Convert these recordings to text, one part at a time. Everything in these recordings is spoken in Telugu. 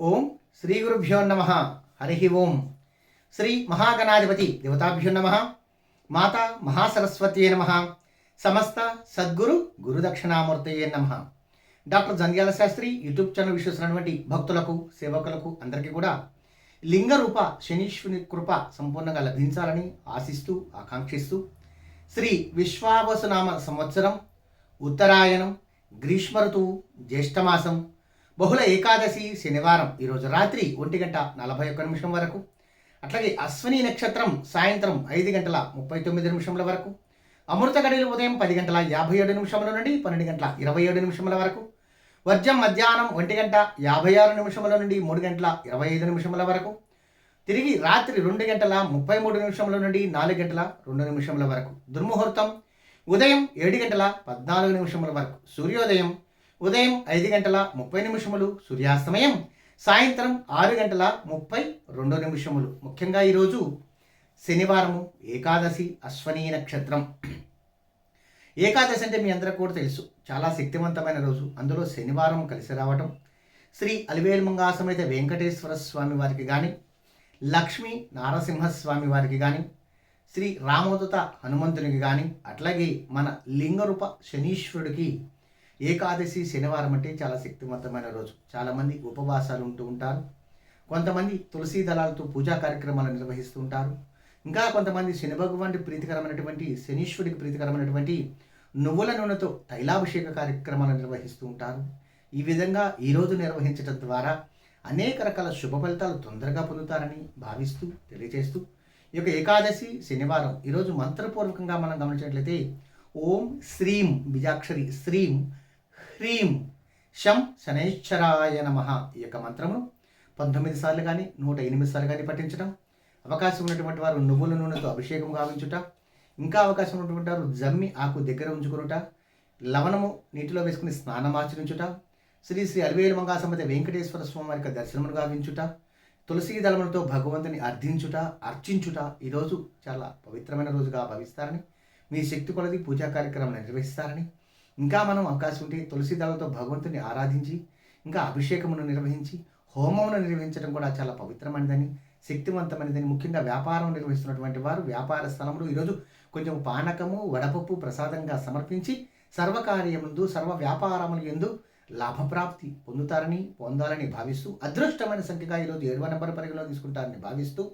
ఓం శ్రీ గురుభ్యో నమ. హరి ఓం. శ్రీ మహాగణాధిపతి దేవతాభ్యో నమ. మాత మహాసరస్వతి నమ. సమస్త సద్గురు గురుదక్షిణామూర్తయే నమ. Doctor Jandhyala Sastri YouTube channel విశ్వసినటువంటి భక్తులకు సేవకులకు అందరికీ కూడా లింగరూప శనీశ్వరుని కృప సంపూర్ణంగా లభించాలని ఆశిస్తూ ఆకాంక్షిస్తూ శ్రీ విశ్వావసునామ సంవత్సరం ఉత్తరాయణం గ్రీష్మ ఋతువు జ్యేష్ఠమాసం బహుళ ఏకాదశి శనివారం ఈరోజు రాత్రి ఒంటి గంట నలభై ఒక్క నిమిషం వరకు. అట్లాగే అశ్విని నక్షత్రం సాయంత్రం ఐదు గంటల ముప్పై తొమ్మిది నిమిషముల వరకు. అమృత గడియలు ఉదయం పది గంటల యాభై ఏడు నిమిషముల నుండి పన్నెండు గంటల ఇరవై ఏడు నిమిషముల వరకు. వర్జం మధ్యాహ్నం ఒంటి గంట యాభై ఆరు నిమిషముల నుండి మూడు గంటల ఇరవై ఐదు నిమిషముల వరకు. తిరిగి రాత్రి రెండు గంటల ముప్పై మూడు నిమిషముల నుండి నాలుగు గంటల రెండు నిమిషముల వరకు. దుర్ముహూర్తం ఉదయం ఏడు గంటల పద్నాలుగు నిమిషముల వరకు. సూర్యోదయం ఉదయం ఐదు గంటల ముప్పై నిమిషములు సూర్యాస్తమయం సాయంత్రం ఆరు గంటల ముప్పై రెండు నిమిషములు. ముఖ్యంగా ఈరోజు శనివారము ఏకాదశి అశ్వనీ నక్షత్రం. ఏకాదశి అంటే మీ అందరికి కూడా తెలుసు. చాలా శక్తివంతమైన రోజు. అందులో శనివారం కలిసి రావటం శ్రీ అలివేలుమంగా సమేత వెంకటేశ్వర స్వామి వారికి కానీ లక్ష్మీ నారసింహస్వామి వారికి కానీ శ్రీ రామోదత హనుమంతునికి కానీ అట్లాగే మన లింగరూప శనీశ్వరుడికి ఏకాదశి శనివారం అంటే చాలా శక్తివంతమైన రోజు. చాలామంది ఉపవాసాలు ఉంటూ ఉంటారు. కొంతమంది తులసీ దళాలతో పూజా కార్యక్రమాలు నిర్వహిస్తూ ఉంటారు. ఇంకా కొంతమంది శని భగవానుడి ప్రీతికరమైనటువంటి శనీశ్వరుడికి ప్రీతికరమైనటువంటి నువ్వుల నూనెతో తైలాభిషేక కార్యక్రమాలు నిర్వహిస్తూ ఉంటారు. ఈ విధంగా ఈరోజు నిర్వహించడం ద్వారా అనేక రకాల శుభ ఫలితాలు తొందరగా పొందుతారని భావిస్తూ తెలియజేస్తూ ఈ యొక్క ఏకాదశి శనివారం ఈరోజు మంత్రపూర్వకంగా మనం గమనించినట్లయితే ఓం శ్రీం బిజాక్షరి శ్రీం హ్రీం శం శనైశ్వరాయ నమ ఈ యొక్క మంత్రమును పంతొమ్మిది సార్లు కానీ నూట ఎనిమిది సార్లు కానీ పఠించడం అవకాశం ఉన్నటువంటి వారు నువ్వుల నూనెతో అభిషేకం గావించుట. ఇంకా అవకాశం ఉన్నటువంటి వారు జమ్మి ఆకు దగ్గర ఉంచుకునుట. లవణము నీటిలో వేసుకుని స్నానమాచరించుట శ్రీ శ్రీ అలివేలు మంగాసమతి వెంకటేశ్వర స్వామి వారి యొక్క దర్శనమును గావించుట. తులసీ దళములతో భగవంతుని అర్థించుట అర్చించుట. ఈరోజు చాలా పవిత్రమైన రోజుగా భావిస్తారని మీ శక్తి కొలది పూజా కార్యక్రమం నిర్వహిస్తారని ఇంకా మనం అవకాశం ఉంటే తులసి దళంతో భగవంతుని ఆరాధించి ఇంకా అభిషేకమును నిర్వహించి హోమమును నిర్వహించడం కూడా చాలా పవిత్రమైనదని శక్తివంతమైనదని ముఖ్యంగా వ్యాపారం నిర్వహిస్తున్నటువంటి వారు వ్యాపార స్థలంలో ఈరోజు కొంచెం పానకము వడపప్పు ప్రసాదంగా సమర్పించి సర్వకార్యముందు సర్వ వ్యాపారములు ఎందు లాభప్రాప్తి పొందుతారని పొందాలని భావిస్తూ అదృష్టమైన సంఖ్యగా ఈరోజు ఏడవ నెంబర్ పరిగణలో తీసుకుంటారని భావిస్తూ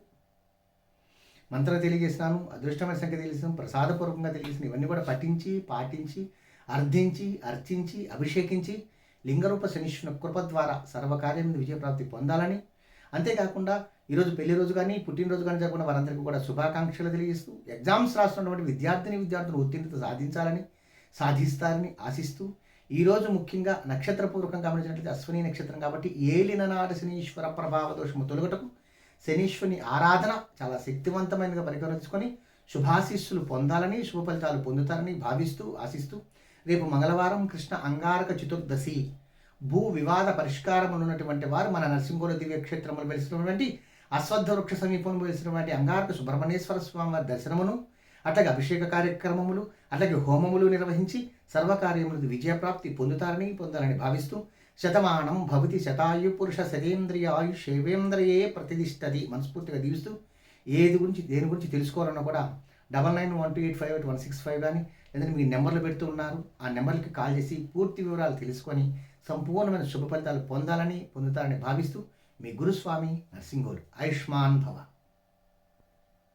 మంత్రం తెలియజేసినాను అదృష్టమైన సంఖ్య తెలియజేసినాను ప్రసాదపూర్వకంగా తెలియజేసిన ఇవన్నీ కూడా పఠించి పాటించి అర్థించి అర్చించి అభిషేకించి లింగరూప శనీశ్వరుని కృప ద్వారా సర్వకార్యం విజయప్రాప్తి పొందాలని. అంతేకాకుండా ఈరోజు పెళ్ళి రోజు కానీ పుట్టినరోజు కానీ జరగకుండా వారందరికీ కూడా శుభాకాంక్షలు తెలియజేస్తూ ఎగ్జామ్స్ రాస్తున్నటువంటి విద్యార్థిని విద్యార్థులు ఉత్తీర్ణత సాధించాలని సాధిస్తారని ఆశిస్తూ ఈరోజు ముఖ్యంగా నక్షత్రపూర్వకంగా గమనించినట్లయితే అశ్విని నక్షత్రం కాబట్టి ఏలిన నాడు శనీశ్వర ప్రభావ దోషము తొలగటకు శనీశ్వరుని ఆరాధన చాలా శక్తివంతమైనదిగా పరిగణించుకొని శుభాశీస్సులు పొందాలని శుభ ఫలితాలు పొందుతారని భావిస్తూ ఆశిస్తూ రేపు మంగళవారం కృష్ణ అంగారక చతుర్దశి. భూ వివాద పరిష్కారం ఉన్నటువంటి వారు మన నరసింహుల దివ్యక్షేత్రంలో వెలిసినటువంటి అశ్వద్ధ వృక్ష సమీపంలో వెలిసినటువంటి అంగారక సుబ్రహ్మణ్యేశ్వర స్వామి వారి దర్శనమును అట్లాగే అభిషేక కార్యక్రమములు అట్లాగే హోమములు నిర్వహించి సర్వకార్యములకు విజయప్రాప్తి పొందుతారని పొందాలని భావిస్తూ శతమానం భవతి శతాయు పురుష శతేంద్రియ ఆయుష్ శైవేంద్రియే ప్రతిష్టది మనస్ఫూర్తిగా దీవిస్తూ ఏది గురించి దేని గురించి తెలుసుకోవాలన్నా కూడా double nine one two eight five eight one six five కానీ లేదంటే మీ నెంబర్లు పెడుతూ ఉన్నారు. ఆ నెంబర్కి కాల్ చేసి పూర్తి వివరాలు తెలుసుకొని సంపూర్ణమైన శుభ ఫలితాలు పొందాలని పొందుతారని భావిస్తూ మీ గురుస్వామి నర్సింగోలు ఆయుష్మాన్ భవ.